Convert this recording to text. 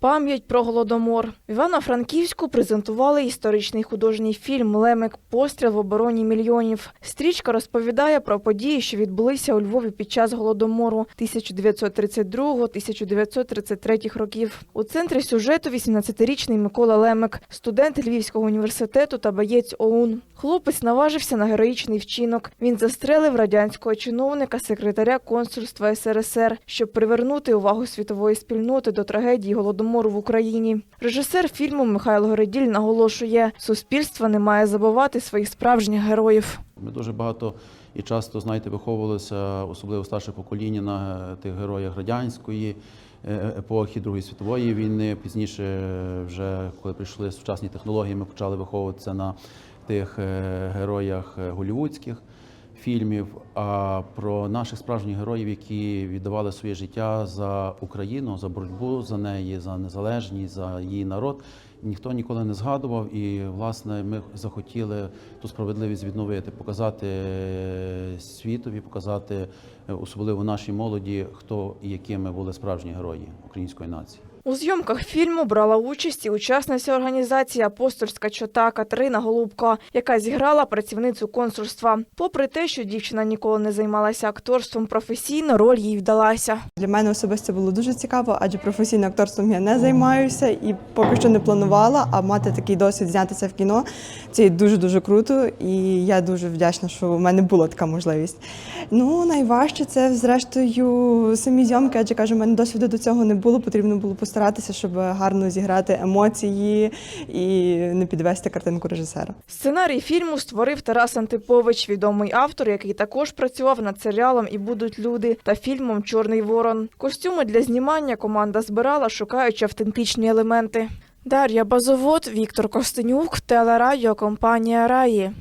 Пам'ять про голодомор в Івано-Франківську презентували історичний художній фільм Лемик Постріл в обороні мільйонів. Стрічка розповідає про події, що відбулися у Львові під час голодомору 1932-1933 років. У центрі сюжету 18-річний Микола Лемик, студент Львівського університету та боєць ОУН. Хлопець наважився на героїчний вчинок. Він застрелив радянського чиновника, секретаря консульства СРСР, щоб привернути увагу світової спільноти до трагедії голодомору в Україні. Режисер фільму Михайло Городіль наголошує, суспільство не має забувати своїх справжніх героїв. Ми дуже багато і часто, знаєте, виховувалися, особливо старше покоління на е, тих героях радянської е, епохи, Другої світової війни. Пізніше, е, вже коли прийшли сучасні технології, ми почали виховуватися на тих героях голівудських фільмів. А про наших справжніх героїв, які віддавали своє життя за Україну, за боротьбу за неї, за незалежність, за її народ. Ніхто ніколи не згадував, і власне ми захотіли ту справедливість відновити, показати е, світові, показати е, особливо нашій молоді, хто і якими були справжні герої української нації. У зйомках фільму брала участь і учасниця організації Апостольська чота Катерина Голубко, яка зіграла працівницю консульства. Попри те, що дівчина ніколи не займалася акторством професійно, роль їй вдалася. Для мене особисто було дуже цікаво, адже професійним акторством я не займаюся і поки що не планувала. А мати такий досвід знятися в кіно це дуже дуже круто, і я дуже вдячна, що в мене була така можливість. Ну найважче це зрештою самі зйомки, адже кажу, в мене досвіду до цього не було. Потрібно було постаратися, щоб гарно зіграти емоції і не підвести картинку режисера. Сценарій фільму створив Тарас Антипович, відомий автор, який також працював над серіалом І будуть люди та фільмом Чорний ворон. Костюми для знімання команда збирала, шукаючи автентичні елементи. Дар'я Базовод, Віктор Костенюк, телерадіокомпанія Раї.